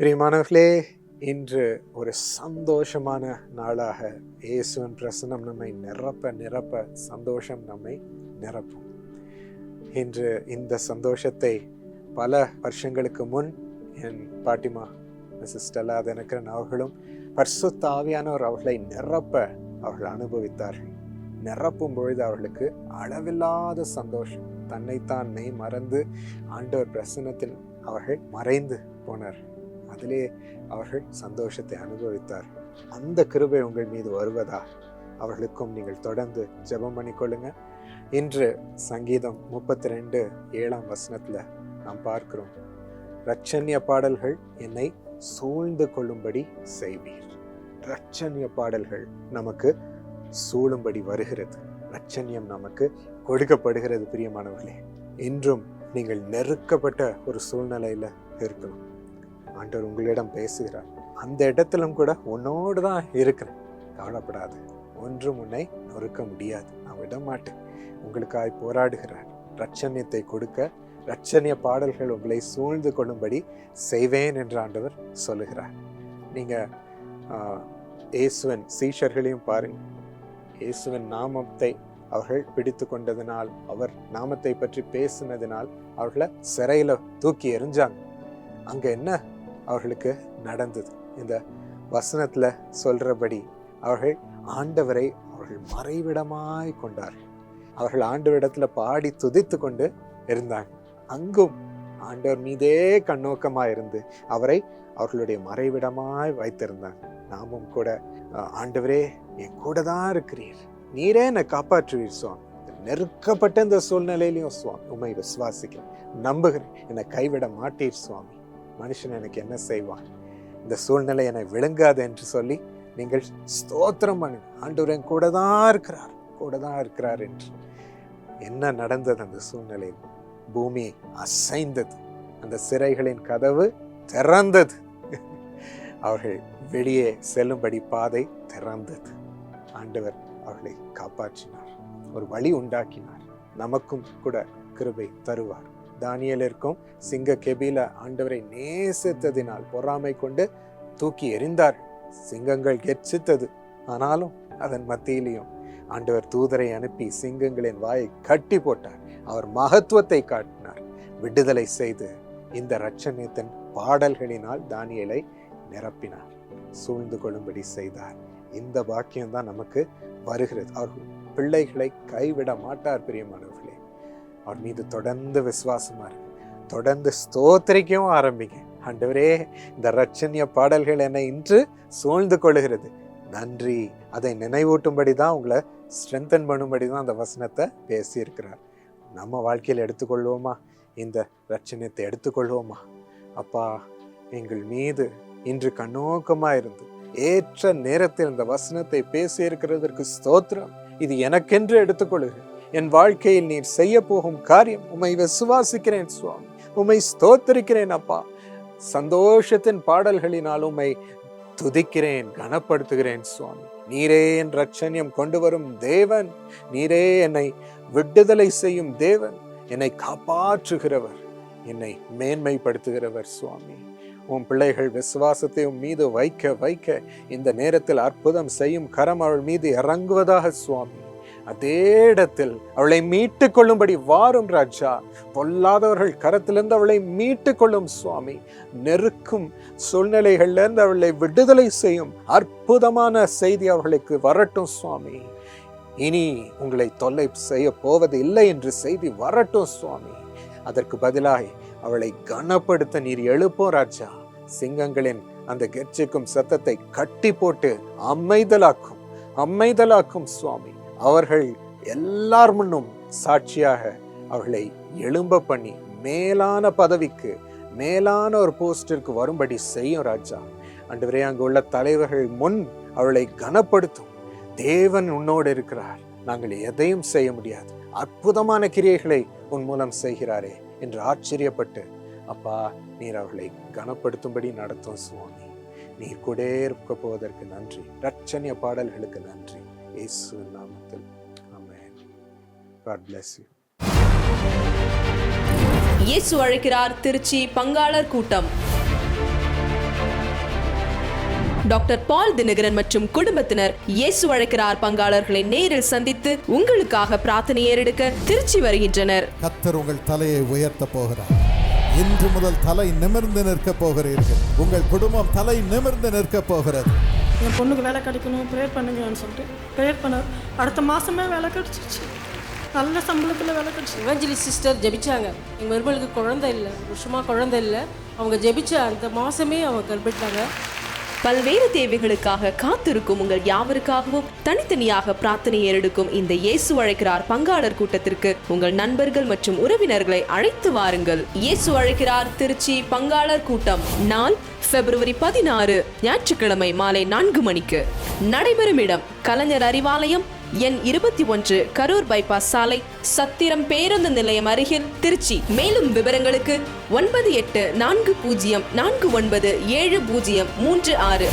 பிரியமானவர்களே இன்று ஒரு சந்தோஷமான நாளாக இயேசுவின் பிரசனம் நம்மை நிரப்ப நிரப்ப சந்தோஷம் நம்மை நிரப்பும். இன்று இந்த சந்தோஷத்தை பல வருஷங்களுக்கு முன் என் பாட்டிமா மிஸ்ஸஸ் ஸ்டெல்லா தினகரன் அவர்களும் பர்சுத்தாவியானவர் அவர்களை நிரப்ப அவர்கள் அனுபவித்தார்கள். நிரப்பும் பொழுது அவர்களுக்கு அளவில்லாத சந்தோஷம். தன்னைத்தான் மெய் மறந்து ஆண்டவர் பிரசனத்தில் அவர்கள் மறைந்து போனார்கள். அதிலே அவர்கள் சந்தோஷத்தை அனுபவித்தார் அந்த கிருபை உங்கள் மீது வருவதா அவர்களுக்கும் நீங்கள் தொடர்ந்து ஜெபம் பண்ணிக்கொள்ளுங்க இன்று சங்கீதம் முப்பத்தி ரெண்டு ஏழாம் வசனத்தில் நாம் பார்க்கிறோம் ரட்சண்ய பாடல்கள் என்னை சூழ்ந்து கொள்ளும்படி செய்வீர் ரட்சண்ய பாடல்கள் நமக்கு சூழும்படி வருகிறது ரட்சண்யம் நமக்கு கொடுக்கப்படுகிறது பிரியமானவர்களே இன்றும் நீங்கள் நெருக்கப்பட்ட ஒரு சூழ்நிலையில் இருக்கணும் ஆண்டவர் உங்களிடம் பேசுகிறார். அந்த இடத்திலும் கூட உன்னோடு தான் இருக்கிறேன். கவலைப்படாது. ஒன்றும் உன்னை நொறுக்க முடியாது. நான் விட மாட்டேன் உங்களுக்காய் போராடுகிறார் ரட்சண்யத்தை கொடுக்க ரட்சணிய பாடல்கள் உங்களை சூழ்ந்து கொள்ளும்படி செய்வேன் என்று ஆண்டவர் சொல்லுகிறார். நீங்கள் ஏசுவன் சீஷர்களையும் பாருங்கள் இயேசுவின் நாமத்தை அவர்கள் பிடித்து கொண்டதினால் அவர் நாமத்தை பற்றி பேசினதினால் அவர்களை சிறையில் தூக்கி எறிஞ்சாங்க. அங்கே என்ன அவர்களுக்கு நடந்தது. இந்த வசனத்தில் சொல்கிறபடி அவர்கள் ஆண்டவரை அவர்கள் மறைவிடமாய் கொண்டார்கள் அவர்கள் ஆண்டவரிடத்துல பாடி துதித்து கொண்டு இருந்தாங்க. அங்கும் ஆண்டவர் மீதே கண்ணோக்கமா இருந்து அவரை அவர்களுடைய மறைவிடமாய் வைத்திருந்தாங்க நாமும் கூட ஆண்டவரே என் கூட தான் இருக்கிறீர். நீரே என்னை காப்பாற்றுவீர் சுவாமி. நெருக்கப்பட்ட இந்த சூழ்நிலையிலையும் சுவாமி உண்மை விசுவாசிக்கிறேன். நம்புகிறேன். என்னை கைவிட மாட்டீர் சுவாமி. மனுஷன் எனக்கு என்ன செய்வான்? இந்த சூழ்நிலை என்னை விழுங்காது என்று சொல்லி நீங்கள் ஸ்தோத்திரம் பண்ணுங்க. ஆண்டவர் என் கூட தான் இருக்கிறார். கூட தான் இருக்கிறார் என்று. என்ன நடந்தது அந்த சூழ்நிலையில்? பூமி அசைந்தது. அந்த சிறைகளின் கதவு திறந்தது. அவர்கள் வெளியே செல்லும்படி பாதை திறந்தது. ஆண்டவர் அவர்களை காப்பாற்றினார். ஒரு வழி உண்டாக்கினார். நமக்கும் கூட கிருபை தருவார். தானியலிற்கும் சிங்க கெபில ஆண்டவரை நேசித்ததினால் பொறாமை கொண்டு தூக்கி எறிந்தார். சிங்கங்கள் கெர்ச்சித்தது ஆனாலும் அதன் மத்தியிலையும் ஆண்டவர் தூதரை அனுப்பி சிங்கங்களின் வாயை கட்டி போட்டார். அவர் மகத்துவத்தை காட்டினார். விடுதலை செய்து இந்த ரட்சணியத்தின் பாடல்களினால் தானியலை நிரப்பினார். சூழ்ந்து கொள்ளும்படி செய்தார். இந்த பாக்கியம்தான் நமக்கு வருகிறது. அவர் பிள்ளைகளை கைவிட மாட்டார் பிரியமானவர்களே. அவர் மீது தொடர்ந்து விசுவாசமாக இருக்கு. தொடர்ந்து ஸ்தோத்திரிக்கவும் ஆரம்பிங்க. ஆண்டவரே இந்த ரட்சண்ய பாடல்கள் என்னை இன்று சூழ்ந்து கொள்கிறது நன்றி. அதை நினைவூட்டும்படி தான் உங்களை ஸ்ட்ரென்தன் பண்ணும்படி தான் அந்த வசனத்தை பேசியிருக்கிறார். நம்ம வாழ்க்கையில் எடுத்துக்கொள்வோமா? இந்த ரட்சணியத்தை எடுத்துக்கொள்வோமா? அப்பா எங்கள் மீது இன்று கண்ணோக்கமாக இருந்து ஏற்ற நேரத்தில் இந்த வசனத்தை பேசியிருக்கிறதற்கு ஸ்தோத்திரம். இது எனக்கென்று எடுத்துக்கொள்கிறேன் என் வாழ்க்கையில் நீர் செய்ய போகும் காரியம். உம்மை விசுவாசிக்கிறேன் சுவாமி. உம்மை ஸ்தோத்திருக்கிறேன் அப்பா. சந்தோஷத்தின் பாடல்களினால் உம்மை துதிக்கிறேன் கனப்படுத்துகிறேன் சுவாமி. நீரே என் ரட்சண்யம் கொண்டு வரும் தேவன். நீரே என்னை விடுதலை செய்யும் தேவன். என்னை காப்பாற்றுகிறவர். என்னை மேன்மைப்படுத்துகிறவர் சுவாமி. உன் பிள்ளைகள் விசுவாசத்தை உன் மீது வைக்க வைக்க இந்த நேரத்தில் அற்புதம் செய்யும் கரம் அவள் மீது இறங்குவதாக சுவாமி. அதே இடத்தில் அவளை மீட்டு கொள்ளும்படி வாரும் ராஜா. பொல்லாதவர்கள் கரத்திலிருந்து அவளை மீட்டு கொள்ளும் சுவாமி. நெருக்கும் சூழ்நிலைகள்லேருந்து அவளை விடுதலை செய்யும் அற்புதமான செய்தி அவர்களுக்கு வரட்டும் சுவாமி. இனி உங்களை தொல்லை செய்ய போவது இல்லை என்று செய்தி வரட்டும் சுவாமி. அதற்கு பதிலாய் அவளை கனப்படுத்த நீர் எழுப்போம் ராஜா. சிங்கங்களின் அந்த கெர்ச்சிக்கும் சத்தத்தை கட்டி போட்டு அமைதலாக்கும். அமைதலாக்கும் சுவாமி. அவர்கள் எல்லார் முன்னும் சாட்சியாக அவர்களை எழும்ப பண்ணி மேலான பதவிக்கு மேலான ஒரு போஸ்டிற்கு வரும்படி செய்யும் ராஜா. அன்றுவரே அங்கு உள்ள தலைவர்கள் முன் அவளை கனப்படுத்தும். தேவன் உன்னோடு இருக்கிறார். நாங்கள் எதையும் செய்ய முடியாது. அற்புதமான கிரியைகளை உன் மூலம் செய்கிறாரே என்று ஆச்சரியப்பட்டு அப்பா நீர் அவர்களை கனப்படுத்தும்படி நடத்தும் சுவாமி. நீர் கூட இருக்க போவதற்கு நன்றி. ரட்சணிய பாடல்களுக்கு நன்றி. இயேசு நாமத்தில். ஆமென். God bless you. இயேசு அழைக்கிறார் திருச்சி பங்காளர் கூட்டம். டாக்டர் பால் தினகரன் மற்றும் குடும்பத்தினர் இயேசு அழைக்கிறார் பங்காளர்களை நேரில் சந்தித்து உங்களுக்காக பிரார்த்தனை ஏறெடுக்க திருச்சி வருகின்றனர். கத்தர் உங்கள் தலையை உயர்த்த போகிறார். இன்று முதல் தலை நிமிர்ந்து நிற்க போகிறீர்கள். உங்கள் குடும்பம் தலை நிமிர்ந்து நிற்க போகிறது. என் பொண்ணுக்கு வேலை கிடைக்கணும் ப்ரேயர் பண்ணுங்கன்னு சொல்லிட்டு ப்ரேயர் பண்ண அடுத்த மாதமே வேலை கிடச்சிச்சு நல்ல சம்பளத்தில் வேலை கிடச்சி. இவஞ்சலி சிஸ்டர் ஜெபிச்சாங்க. எங்கள் மருமகளுக்கு குழந்தை இல்லை வருஷமாக குழந்தை இல்லை. அவங்க ஜெபிச்ச அந்த மாதமே அவங்க கற்பிட்டாங்க பல்வேறு தேவைகளுக்காக காத்திருக்கும் உங்கள் யாவருக்காகவும் தனித்தனியாக பிரார்த்தனை ஏறெடுக்கும் இந்த இயேசு அழைக்கிறார் பங்காளர் கூட்டத்திற்கு. உங்கள் நண்பர்கள் மற்றும் உறவினர்களை அழைத்து வாருங்கள். இயேசு அழைக்கிறார் திருச்சி பங்காளர் கூட்டம். நாள் பிப்ரவரி பதினாறு ஞாயிற்றுக்கிழமை மாலை நான்கு மணிக்கு. நடைபெறும் இடம் கலைஞர் அறிவாலயம் எண் இருபத்தி ஒன்று கரூர் பைபாஸ் சாலை சத்திரம் பேருந்து நிலையம் அருகில் திருச்சி. மேலும் விவரங்களுக்கு ஒன்பது எட்டு நான்கு பூஜ்ஜியம் நான்கு ஒன்பது ஏழு பூஜ்ஜியம் மூன்று ஆறு.